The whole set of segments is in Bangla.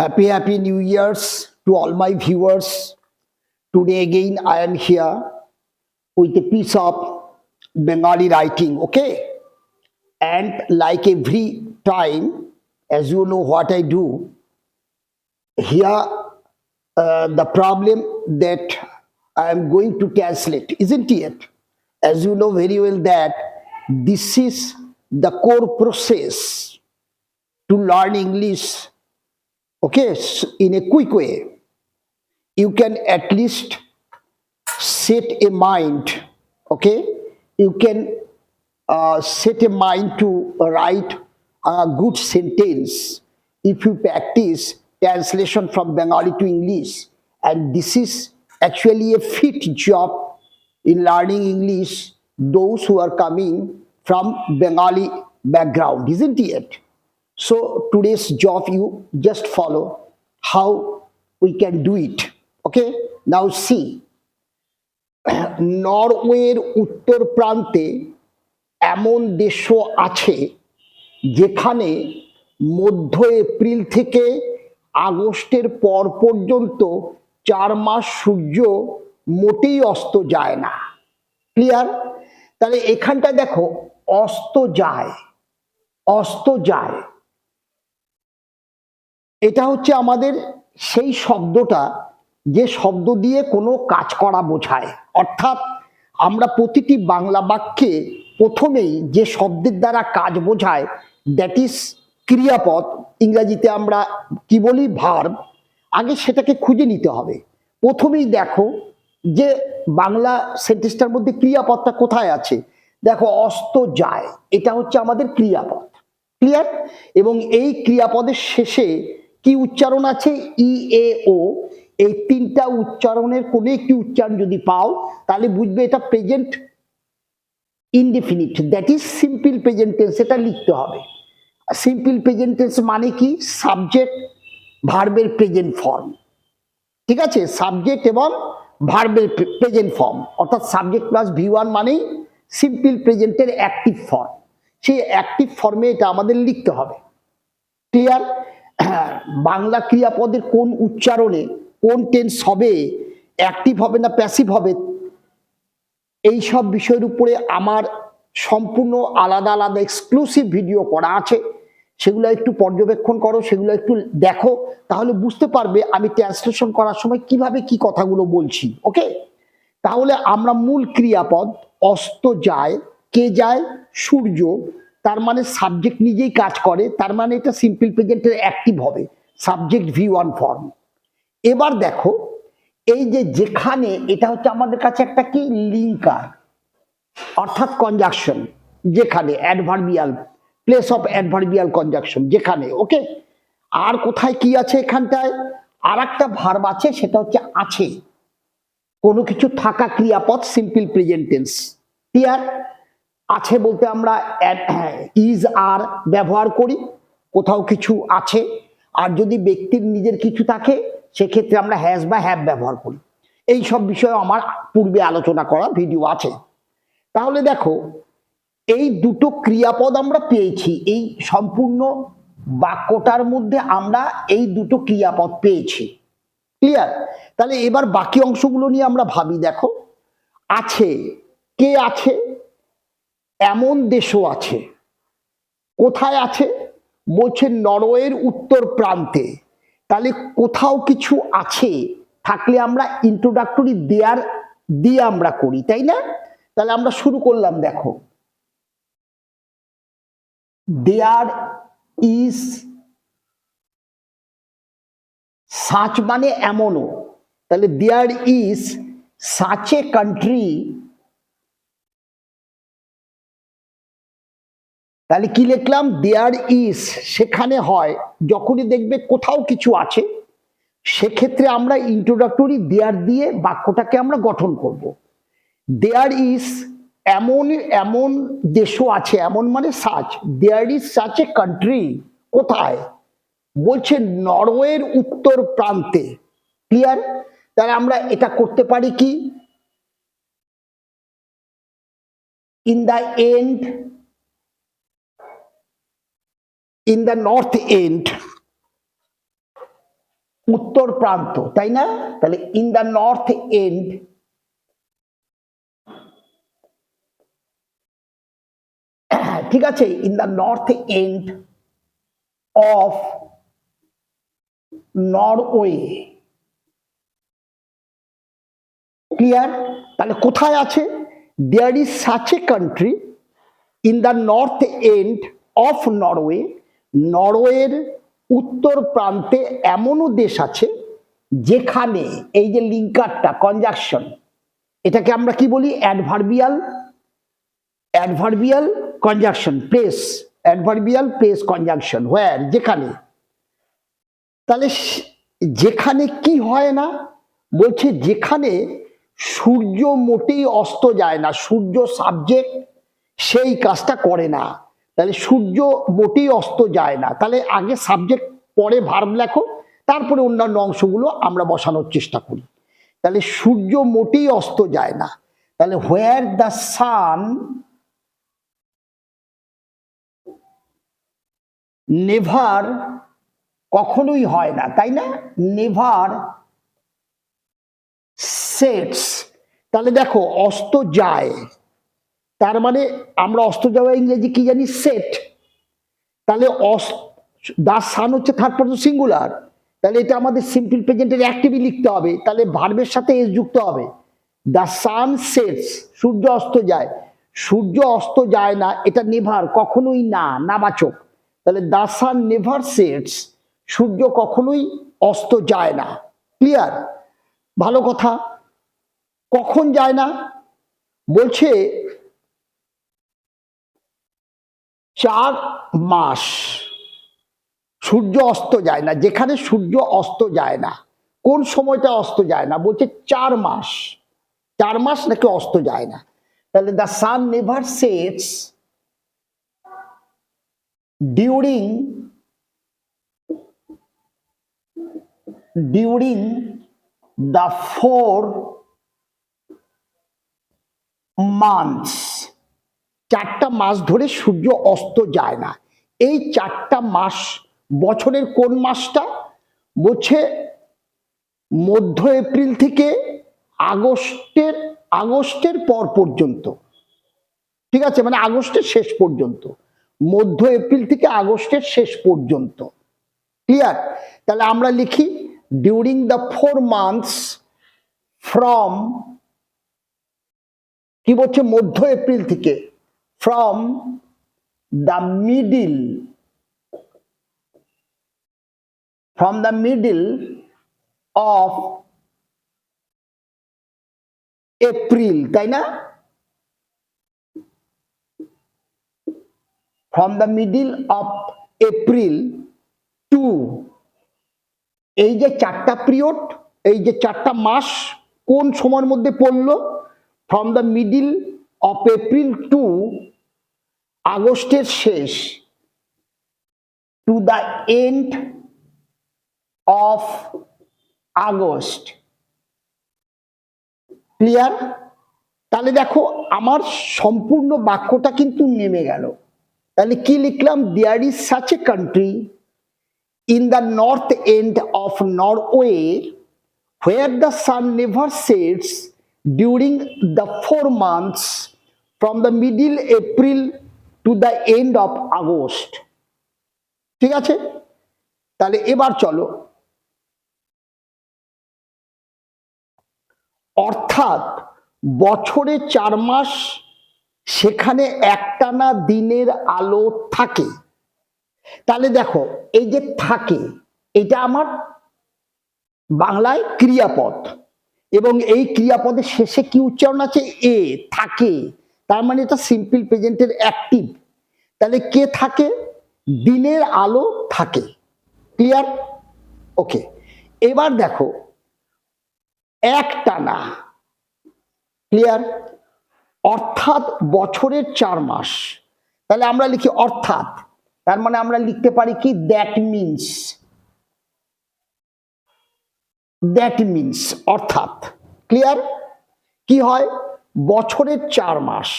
Happy, happy New Year's to all my viewers. Today again, I am here with a piece of Bengali writing, okay? And like every time, as you know what I do, here uh, the problem that I am going to translate, isn't it? As you know very well that this is the core process to learn English okay in a quick way you can at least set a mind okay? You can uh, set a mind to write a good sentence if you practice translation from bengali to english. And this is actually a fit job in learning english those who are coming from bengali background isn't it so today's job you just follow how we can do it. Okay? Now see. নরওয়ের উত্তর প্রান্তে এমন দেশও আছে যেখানে মধ্য এপ্রিল থেকে আগস্টের পর পর্যন্ত চার মাস সূর্য মোটেই অস্ত যায় না ক্লিয়ার তাহলে এখানটা দেখো, অস্ত যায় অস্ত যায় এটা হচ্ছে আমাদের সেই শব্দটা যে শব্দ দিয়ে কোনো কাজ করা বোঝায়। অর্থাৎ আমরা প্রতিটি বাংলা বাক্যে প্রথমেই যে শব্দের দ্বারা কাজ বোঝায় দ্যাট ইজ ক্রিয়াপদ, ইংরাজিতে আমরা কি বলি? ভার্ব আগে সেটাকে খুঁজে নিতে হবে। প্রথমেই দেখো যে বাংলা সেন্টেন্সটার মধ্যে ক্রিয়াপদটা কোথায় আছে? দেখো, অস্ত যায়। এটা হচ্ছে আমাদের ক্রিয়াপদ। ক্লিয়ার এবং এই ক্রিয়াপদের শেষে কি উচ্চারণ আছে? ই এ ও এই তিনটা উচ্চারণের কোনো একটি উচ্চারণ যদি পাও, তাহলে বুঝবে এটা present indefinite that is simple present tense এটা লিখতে হবে। সিম্পল প্রেজেন্ট টেন্স মানে কি? সাবজেক্ট ভার্বের প্রেজেন্ট ফর্ম ঠিক আছে? সাবজেক্ট এবং ভার্বের প্রেজেন্ট ফর্ম অর্থাৎ সাবজেক্ট প্লাস ভি ওয়ান মানেই সিম্পল প্রেজেন্টের অ্যাক্টিভ ফর্ম সেই অ্যাক্টিভ ফর্মে এটা আমাদের লিখতে হবে। ক্লিয়ার বাংলা ক্রিয়াপদের কোন উচ্চারণে কোন টেন্স হবে অ্যাক্টিভ হবে না প্যাসিভ হবে এই সব বিষয়ের উপরে আমার সম্পূর্ণ আলাদা আলাদা এক্সক্লুসিভ ভিডিও করা আছে। সেগুলো একটু পর্যবেক্ষণ করো, সেগুলো একটু দেখো, তাহলে বুঝতে পারবে আমি ট্রান্সলেশন করার সময় কীভাবে কি কথাগুলো বলছি ওকে তাহলে আমরা মূল ক্রিয়াপদ অস্ত যায়, কে যায়? সূর্য। তার মানে সাবজেক্ট নিজেই কাজ করে, তার মানে এটা সিম্পল প্রেজেন্টের অ্যাক্টিভ হবে। সাবজেক্ট ভি ওয়ান ফর্ম এবার দেখো, এই যে যেখানে এটা হচ্ছে আমাদের কাছে একটা কি? লিঙ্কার অর্থাৎ কনজাকশন যেখানে adverbial place of adverbial conjunction যেখানে ওকে আর কোথায় কি আছে এখানটায়? আর একটা ভার্ব আছে, সেটা হচ্ছে আছে। কোনো কিছু থাকা ক্রিয়াপদ সিম্পল প্রেজেন্টেন্স ক্লিয়ার আছে বলতে আমরা ইজ আর ব্যবহার করি, কোথাও কিছু আছে, আর যদি ব্যক্তির নিজের কিছু থাকে, সেক্ষেত্রে আমরা হ্যাজ বা হ্যাভ ব্যবহার করি। এই সব বিষয়ে আমার পূর্বে আলোচনা করা ভিডিও আছে। তাহলে দেখো, এই দুটো ক্রিয়াপদ আমরা পেয়েছি, এই সম্পূর্ণ বাক্যটার মধ্যে আমরা এই দুটো ক্রিয়াপদ পেয়েছি। ক্লিয়ার তাহলে এবার বাকি অংশগুলো নিয়ে আমরা ভাবি, দেখো, আছে, কে আছে? এমন দেশও আছে। কোথায় আছে? বলছে নরওয়ের উত্তর প্রান্তে। তাহলে কোথাও কিছু আছে? থাকলে আমরা ইন্ট্রোডাক্টরি দেয়ার দিয়ে আমরা করি, তাই না? তাহলে আমরা শুরু করলাম, দেখো। দেয়ার ইজ সাচ মানে এমনও। তাহলে there is such a country তাহলে কি লিখলাম? দেয়ার ইজ সেখানে হয়। যখনই দেখবে কোথাও কিছু আছে, সেক্ষেত্রে আমরা ইন্ট্রোডাক্টরি দেয়ার দিয়ে বাক্যটাকে আমরা গঠন করব। দেয়ার ইজ এমন এমন দেশও আছে, এমন মানে such there is such a country কোথায়? বলছে নরওয়ের উত্তর প্রান্তে। ক্লিয়ার তাহলে আমরা এটা করতে পারি কি? In the end in the north end, উত্তর প্রান্ত, তাই না? তাহলে ইন দ্য নর্থ এন্ড ঠিক আছে? In the north end of Norway clear তাহলে কোথায় আছে? There is such a country in the north end of Norway নরওয়ের উত্তর প্রান্তে এমনও দেশ আছে যেখানে এই যে লিঙ্কারটা কনজাকশন এটাকে আমরা কি বলি? Adverbial adverbial conjunction place adverbial place conjunction where যেখানে। তাহলে যেখানে কি হয় না? বলছে যেখানে সূর্য মোটেই অস্ত যায় না, সূর্য সাবজেক্ট সেই কাজটা করে না। তাহলে সূর্য মোটেই অস্ত যায় না। তাহলে আগে সাবজেক্ট পরে ভার্ব লেখো, তারপরে অন্যান্য অংশগুলো আমরা বসানোর চেষ্টা করি। তাহলে সূর্য মোটেই অস্ত যায় না। তাহলে হোয়ার দ্য সান নেভার কখনোই হয় না, তাই না? নেভার সেটস তাহলে দেখো, অস্ত যায়। তার মানে আমরা অস্ত যাওয়া ইংরেজি কি জানি? সেট তাহলে দা সান হচ্ছে থার্ড পার্সন সিঙ্গুলার তাহলে এটা আমাদের সিম্পল প্রেজেন্টের অ্যাক্টিভই লিখতে হবে। তাহলে ভার্বের সাথে এস যুক্ত হবে। দ্য সান সেটস সূর্য অস্ত যায়। সূর্য অস্ত যায় না, এটা নেভার কখনোই না, নাবাচক। তাহলে দ্য সান নেভার সেটস সূর্য কখনোই অস্ত যায় না। ক্লিয়ার ভালো কথা। কখন যায় না? বলছে চার মাস। সূর্য অস্ত যায় না। যেখানে সূর্য অস্ত যায় না, কোন সময়টা অস্ত যায় না? বলছে চার মাস। চার মাস নাকি অস্ত যায় না? তাহলে the sun never sets during during the four months চারটা মাস ধরে সূর্য অস্ত যায় না। এই চারটা মাস, বছরের কোন মাসটা? বলছে মধ্য এপ্রিল থেকে আগস্টের আগস্টের পর পর্যন্ত। ঠিক আছে? মানে আগস্টের শেষ পর্যন্ত। মধ্য এপ্রিল থেকে আগস্টের শেষ পর্যন্ত। ক্লিয়ার তাহলে আমরা লিখি during the four months from কি বলছে? মধ্য এপ্রিল থেকে। From the middle from the middle of April তাই না? From the middle of April to এই যে চারটা পিরিয়ড এই যে চারটা মাস কোন সময়ের মধ্যে পড়ল? From the middle of April to আগস্টের শেষ to the end of August. Clear তাহলে দেখো, আমার সম্পূর্ণ বাক্যটা কিন্তু নেমে গেল। তাহলে কি লিখলাম? There is such a country in the north end of Norway where the sun never sets during the four months from the middle April to the end of August. ঠিক আছে? তাহলে এবার চলো। অর্থাৎ বছরে চার মাস সেখানে একটানা দিনের আলো থাকে। তাহলে দেখো, এই যে থাকে, এটা আমার বাংলায় ক্রিয়াপদ। এবং এই ক্রিয়াপদের শেষে কি উচ্চারণ আছে? এ, থাকে। তার মানে এটা সিম্পল প্রেজেন্টের অ্যাক্টিভ তাহলে কে থাকে? দিনের আলো থাকে। ক্লিয়ার ওকে এবার দেখো, একটানা ক্লিয়ার অর্থাৎ বছরের চার মাস। তাহলে আমরা লিখি অর্থাৎ। তার মানে আমরা লিখতে পারি কি? দ্যাট মিনস দ্যাট মিনস অর্থাৎ। ক্লিয়ার কি হয়? বছরের চার মাস।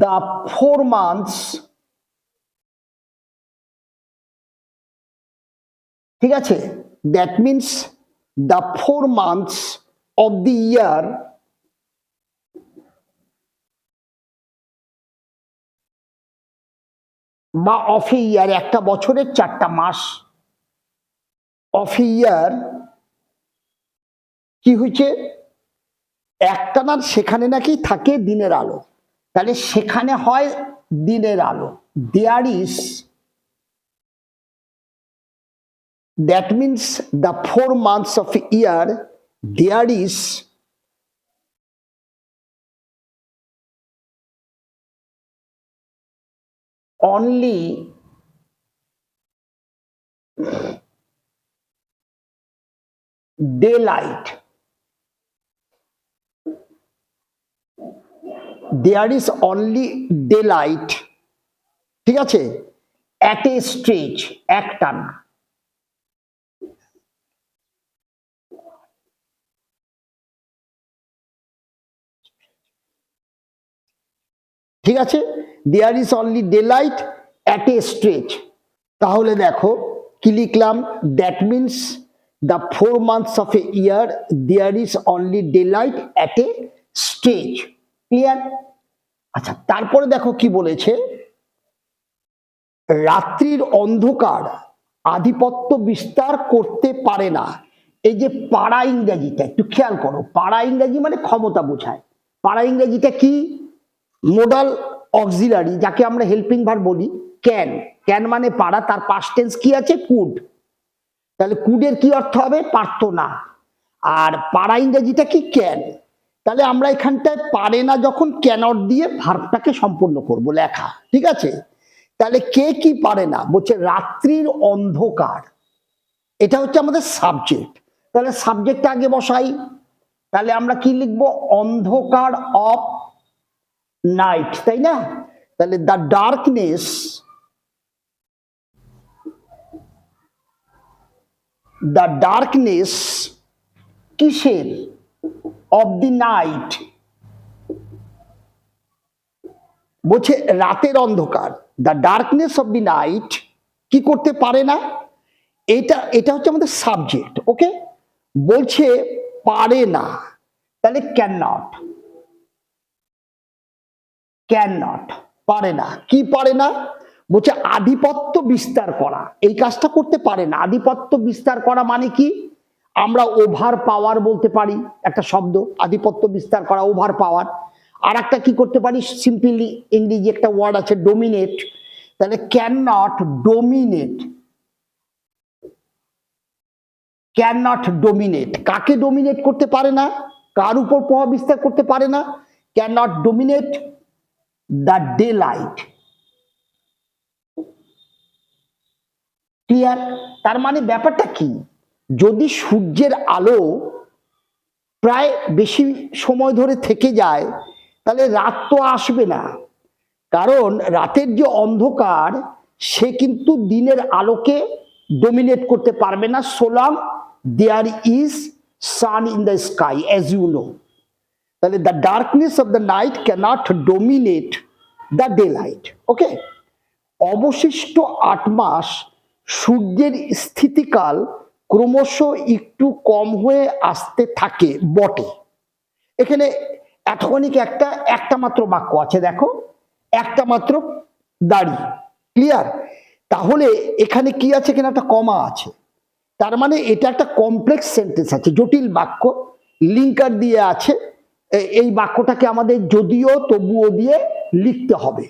the four months, ঠিক আছে? That means the four months of the year বা অফ ইয়ার একটা বছরের চারটা মাস। অফ ইয়ার কি হয়েছে? একটানার সেখানে নাকি থাকে দিনের আলো। তাহলে সেখানে হয় দিনের আলো। There is that means the four months of year there is only, daylight. There is only daylight. ঠিক আছে? এট এ a stretch একটানা ঠিক আছে? There is only daylight at a stretch তাহলে দেখো, কি লিখলাম? That means the four months of a year there is only daylight at a stage clear আচ্ছা তারপরে দেখো কি বলেছে। রাত্রির অন্ধকার আধিপত্য বিস্তার করতে পারে না। এই যে পাড়া ইংরাজিটা, একটু খেয়াল করো, পাড়া ইংরাজি মানে ক্ষমতা বোঝায়। পাড়া ইংরাজিটা কি? মোডাল অক্সিলারি যাকে আমরা হেল্পিং ভার বলি ক্যান ক্যান মানে পাড়া, তার পাস্ট টেন্স কি আছে? কুড তাহলে কুডের কি অর্থ হবে? পারত না আর পাড়া ইংরেজিটা কি? ক্যান তাহলে আমরা এখানটায় পারে না যখন ক্যানট দিয়ে ভার্বটাকে সম্পূর্ণ করব, লেখা, ঠিক আছে? তাহলে কে কি পারে না? বলছে রাত্রির অন্ধকার। এটা হচ্ছে আমাদের সাবজেক্ট তাহলে সাবজেক্টটা আগে বসাই। তাহলে আমরা কি লিখব? অন্ধকার অফ নাইট তাই না? তাহলে দ্য ডার্কনেস দ্য ডার্কনেস কিসের? অফ দি নাইট বলছে, রাতের অন্ধকার the darkness of the night কি করতে পারে না? এটা এটা হচ্ছে আমাদের সাবজেক্ট ওকে বলছে, পারে না। তাহলে ক্যান নট ক্যান নট পারে না। কি পারে না? বলছে, আধিপত্য বিস্তার করা। এই কাজটা করতে পারে না। আধিপত্য বিস্তার করা মানে কি? আমরা ওভার পাওয়ার বলতে পারি, একটা শব্দ, আধিপত্য বিস্তার করা ওভার পাওয়ার আর একটা কি করতে পারি? সিম্পলি ইংরেজি একটা ওয়ার্ড আছে ডোমিনেট তাহলে can not dominate can not dominate কাকে ডোমিনেট করতে পারে না? কার উপর প্রভাব বিস্তার করতে পারে না? Can not dominate the daylight clear তার মানে ব্যাপারটা কি? যদি সূর্যের আলো প্রায় বেশি সময় ধরে থেকে যায়, তাহলে রাত তো আসবে না। কারণ রাতের যে অন্ধকার, সে কিন্তু দিনের আলোকে ডোমিনেট করতে পারবে না। সোলাম there is sun in the sky as you know তাহলে the darkness of the night cannot dominate the daylight okay অবশিষ্ট আট মাস সূর্যের স্থিতিকাল ক্রমশ একটু কম হয়ে আসতে থাকে বটে। এখানে এতখানিক একটা একটা মাত্র বাক্য আছে দেখো, একটা মাত্র দাড়ি ক্লিয়ার তাহলে এখানে কি আছে? কিনা একটা কমা আছে। তার মানে এটা একটা কমপ্লেক্স সেন্টেন্স আছে, জটিল বাক্য লিঙ্কার দিয়ে আছে এই বাক্যটাকে আমাদের যদিও তবুও দিয়ে লিখতে হবে।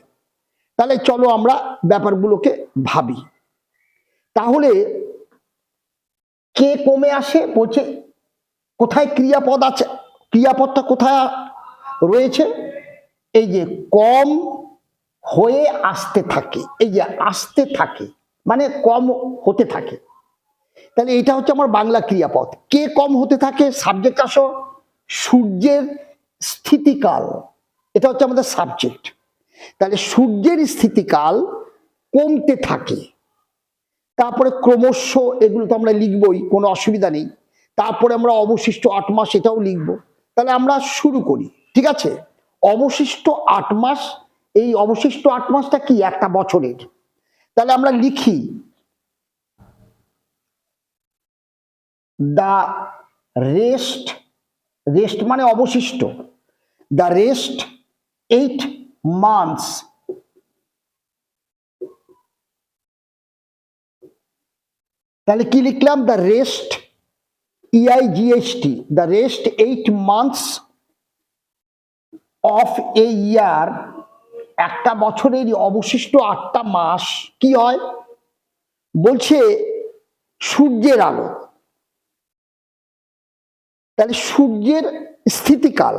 তাহলে চলো আমরা ব্যাপারগুলোকে ভাবি। তাহলে কে কমে আসে বলছে, কোথায় ক্রিয়াপদ আছে, ক্রিয়াপদটা কোথায় রয়েছে? এই যে কম হয়ে আসতে থাকে, এই যে আসতে থাকে মানে কম হতে থাকে। তাহলে এটা হচ্ছে আমার বাংলা ক্রিয়াপদ। কে কম হতে থাকে? সাবজেক্ট আসো, সূর্যের স্থিতিকাল, এটা হচ্ছে আমাদের সাবজেক্ট তাহলে সূর্যের স্থিতিকাল কমতে থাকে। তারপরে ক্রমশ এগুলো তো আমরা লিখবই, কোনো অসুবিধা নেই। তারপরে আমরা অবশিষ্ট আট মাস এটাও লিখব। তাহলে আমরা শুরু করি, ঠিক আছে? অবশিষ্ট আট মাস, এই অবশিষ্ট আট মাসটা কি? একটা বছরের। তাহলে আমরা লিখি, দ্য রেস্ট রেস্ট মানে অবশিষ্ট। দ্য রেস্ট এইট মান্থস তাহলে কি লিখলাম? The rest E I G H T the rest eight months of a year একটা বছরের অবশিষ্ট আটটা মাস কি হয়? বলছে সূর্যের আলো। তাহলে সূর্যের স্থিতিকাল,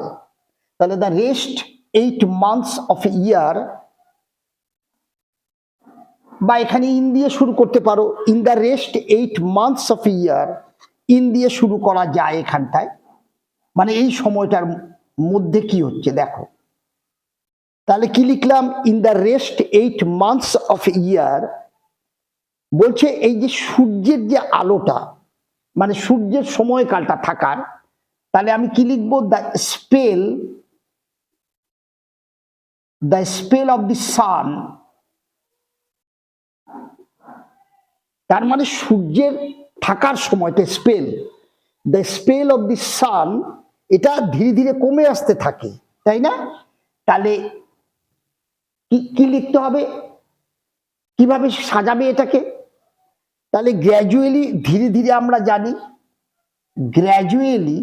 তাহলে the rest eight months of year বা এখানে ইন দিয়ে শুরু করতে পারো। In the rest eight months of year in দিয়ে শুরু করা যায় এখানটায়। মানে এই সময়টার মধ্যে কি হচ্ছে দেখো। তাহলে কি লিখলাম? In the rest eight months of year বলছে এই যে সূর্যের যে আলোটা মানে সূর্যের সময়কালটা থাকার, তাহলে আমি কি লিখব? The spell the spell of the sun তার মানে সূর্যের থাকার সময়টা spell the spell of the sun এটা ধীরে ধীরে কমে আসতে থাকে, তাই না? তাহলে কি লিখতে হবে? কীভাবে সাজাবে এটাকে? তাহলে গ্র্যাজুয়ালি ধীরে ধীরে আমরা জানি গ্র্যাজুয়ালি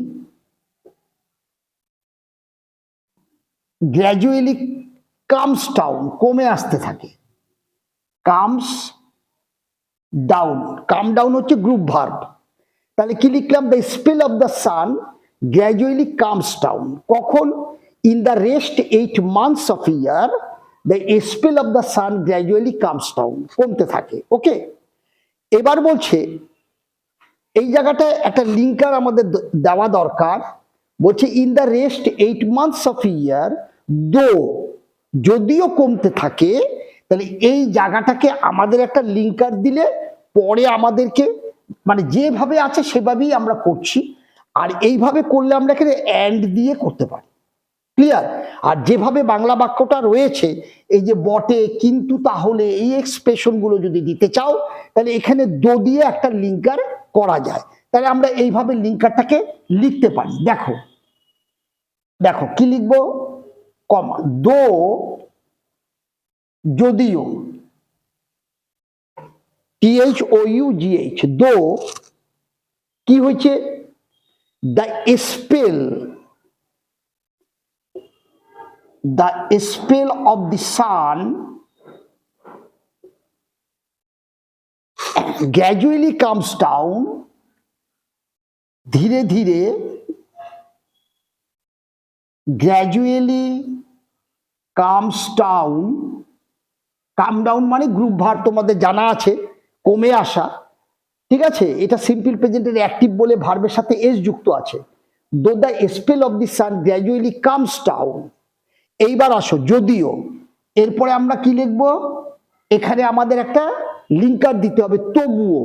গ্র্যাজুয়ালি কামস ডাউন কমে আসতে থাকে। কামস ডাউন কাম ডাউন হচ্ছে গ্রুপ ভার্ব তাহলে কি লিখলাম? The spell of the sun gradually comes down কখন? In the rest eight months of year the spell of the sun gradually comes down কমতে থাকে ওকে এবার বলছে, এই জায়গাটায় একটা লিঙ্কার আমাদের দেওয়া দরকার। বলছে in the rest eight months of year though যদিও কমতে থাকে তাহলে এই জায়গাটাকে আমাদের একটা লিঙ্কার দিলে পরে আমাদেরকে মানে যেভাবে আছে সেভাবেই আমরা করছি। আর এইভাবে করলে আমরা এখানে অ্যান্ড দিয়ে করতে পারি। ক্লিয়ার আর যেভাবে বাংলা বাক্যটা রয়েছে, এই যে বটে, কিন্তু তাহলে এই এক্সপ্রেশনগুলো যদি দিতে চাও, তাহলে এখানে দো দিয়ে একটা লিঙ্কার করা যায়। তাহলে আমরা এইভাবে লিঙ্কারটাকে লিখতে পারি। দেখো। দেখো, কি লিখব? কমা, দো যদিও টিএইচ ও ইউ জিএইচ দো কি হয়েছে? The spell the spell of the sun gradually comes down, ধীরে ধীরে gradually comes down come down মানে গ্রুপ ভার তোমাদের জানা আছে, কমে আসা। ঠিক আছে? এটা সিম্পল প্রেজেন্টের অ্যাক্টিভ বলে ভার্বের সাথে এস যুক্ত আছে। Though the spell of the sun gradually comes down এইবার আসো, যদিও, এরপরে আমরা কি লিখব? এখানে আমাদের একটা লিঙ্কার দিতে হবে, তবুও।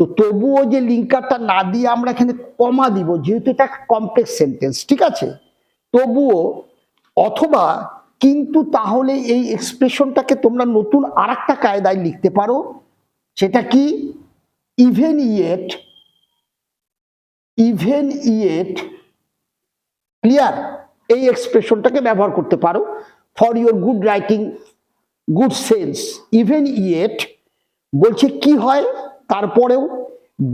তো তবুও যে লিঙ্কারটা না দিয়ে আমরা এখানে কমা দিব, যেহেতু এটা কমপ্লেক্স সেন্টেন্স ঠিক আছে? তবুও অথবা কিন্তু তাহলে এই এক্সপ্রেশনটাকে তোমরা নতুন আর একটা কায়দায় লিখতে পারো। সেটা কি? Even yet even yet clear এই এক্সপ্রেশনটাকে ব্যবহার করতে পারো। For your good writing good sense even yet বলছে কি হয়? তারপরেও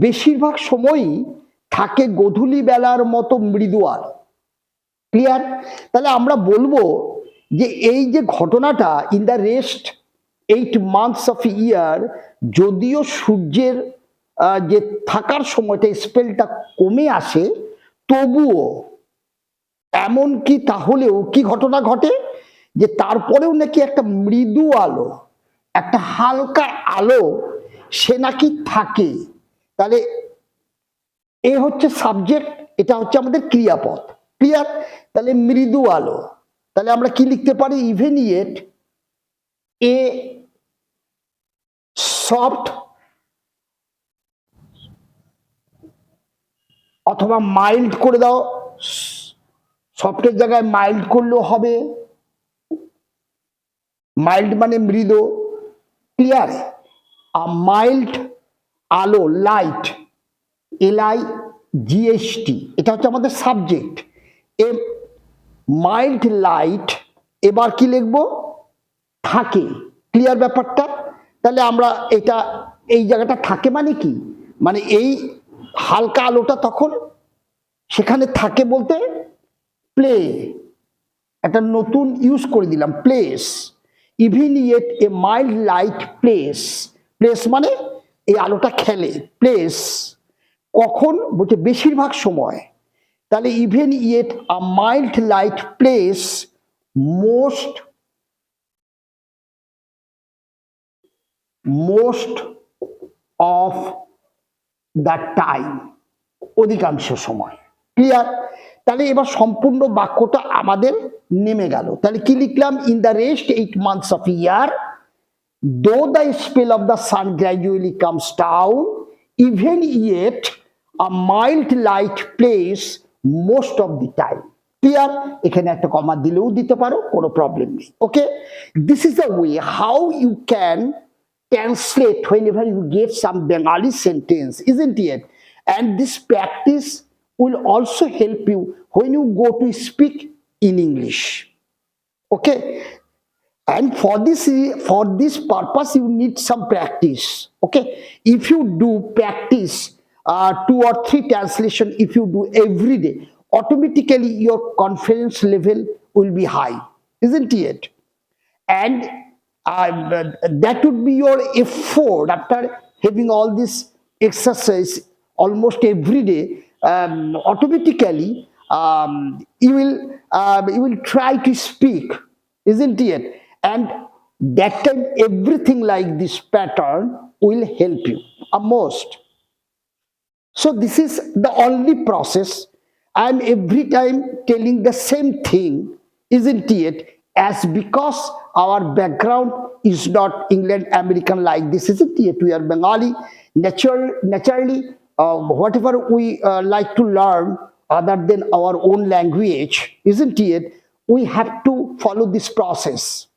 বেশিরভাগ সময়ই থাকে গধূলি বেলার মতো মৃদুয়াল ক্লিয়ার তাহলে আমরা বলব যে এই যে ঘটনাটা in the rest eight months of year যদিও সূর্যের যে থাকার সময়টা স্পেলটা কমে আসে, তবুও এমন কি তাহলেও কি ঘটনা ঘটে? যে তারপরেও নাকি একটা মৃদু আলো, একটা হালকা আলো সে নাকি থাকে। তাহলে এ হচ্ছে সাবজেক্ট এটা হচ্ছে আমাদের ক্রিয়াপথ। ক্লিয়ার তাহলে মৃদু আলো। তাহলে আমরা কি লিখতে পারি? ইভেনিয়েট এ সফট অথবা মাইল্ড করে দাও। সফটের জায়গায় মাইল্ড করলেও হবে। মাইল্ড মানে মৃদু ক্লিয়ার মাইল্ড আলো light L I G H T এটা হচ্ছে আমাদের সাবজেক্ট এ মাইল্ড লাইট এবার কি লিখব? থাকে। ক্লিয়ার ব্যাপারটা? তাহলে আমরা এটা, এই জায়গাটা থাকে মানে কি? মানে এই হালকা আলোটা তখন সেখানে থাকে বলতে প্লে একটা নতুন ইউজ করে দিলাম plays even yet a mild light plays plays মানে এই আলোটা খেলে প্লেস কখন? বলছে বেশিরভাগ সময়। তাহলে even yet a mild light plays most most of the time অধিকাংশ সময়। ক্লিয়ার তাহলে এবার সম্পূর্ণ বাক্যটা আমাদের নেমে গেল। তাহলে কি লিখলাম? In the rest eight months of year though the spell of the sun gradually comes down even yet a mild light plays most of the time clear এখানে একটা কমা দিলেও দিতে পারো কোনো প্রবলেম নেই okay this is the way how you can translate whenever you get some Bengali sentence, isn't it? And this practice will also help you when you go to speak in English. Okay? And for this for this purpose, you need some practice. Okay? If you do practice uh, two or three translation, if you do every day, automatically your confidence level will be high, isn't it? and uh, that would be your effort after having all this exercise almost every day um, automatically um, you will uh, you will try to speak isn't it and that time everything like this pattern will help you uh, most so this is the only process. I'm every time telling the same thing, isn't it? As because our background is not England American like this, isn't it? We are Bengali. Natural, naturally, uh, whatever we uh, like to learn other than our own language, isn't it? We have to follow this process.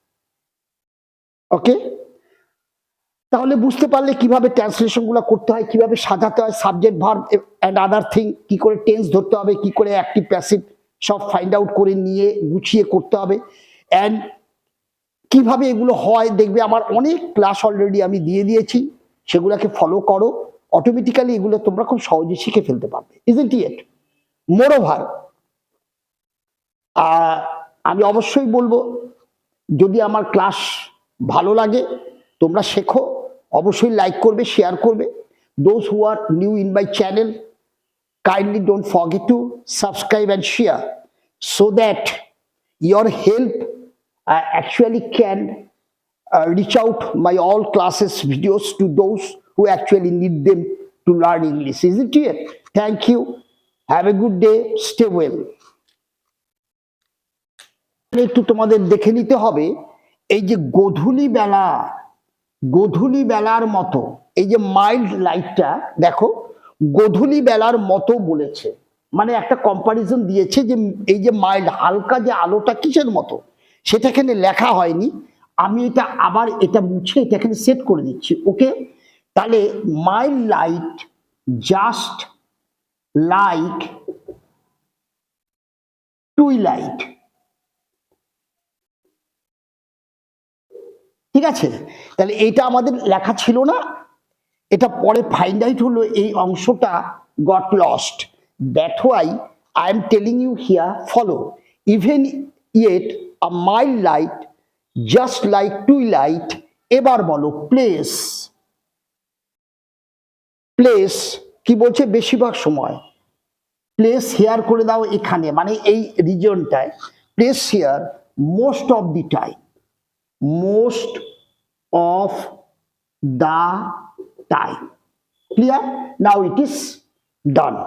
Okay? তাহলে বুঝতে পারলে কীভাবে ট্রান্সলেশনগুলো করতে হয়, কীভাবে সাজাতে হয় subject verb and other thing কি করে টেন্স ধরতে হবে, কি করে অ্যাক্টিভ প্যাসিভ সব ফাইন্ড আউট করে নিয়ে গুছিয়ে করতে হবে। অ্যান্ড কীভাবে এগুলো হয়, দেখবে আমার অনেক ক্লাস অলরেডি আমি দিয়ে দিয়েছি, সেগুলোকে ফলো করো। অটোমেটিক্যালি এগুলো তোমরা খুব সহজে শিখে ফেলতে পারবে ইজেন্ট ইয়েট মোরোভার আমি অবশ্যই বলব, যদি আমার ক্লাস ভালো লাগে, তোমরা শেখো। অবশ্যই লাইক করবে শেয়ার করবে। Those who are new in my channel kindly don't forget to subscribe and share so that your help actually can reach out my all classes videos to those who actually need them to learn English is it year thank you have a good day stay well একটু তোমাদের দেখে নিতে হবে, এই যে গোধূলি বেলা গধূলি বেলার মতো, এই যে মাইল্ড লাইটটা দেখো, গধূলি বেলার মতো বলেছে। মানে একটা কম্পারিজন দিয়েছে যে এই যে মাইল্ড হালকা যে আলোটা কিসের মতো, সেটা এখানে লেখা হয়নি। আমি এটা আবার এটা মুছে, এটা এখানে সেট করে দিচ্ছি, ওকে? তাহলে মাইল্ড লাইট জাস্ট লাইক টুই ঠিক আছে? তাহলে এইটা আমাদের লেখা ছিল না। এটা পরে ফাইন্ড আউট হলো, এই অংশটা got lost that why I am telling you here follow even yet a mild light just like twilight এবার বলো প্লেস প্লেস কি বলছে বেশিরভাগ সময়? প্লেস হেয়ার করে দাও এখানে মানে এই রিজনটায় plays here most of the time most of the time. Clear? Now it is done.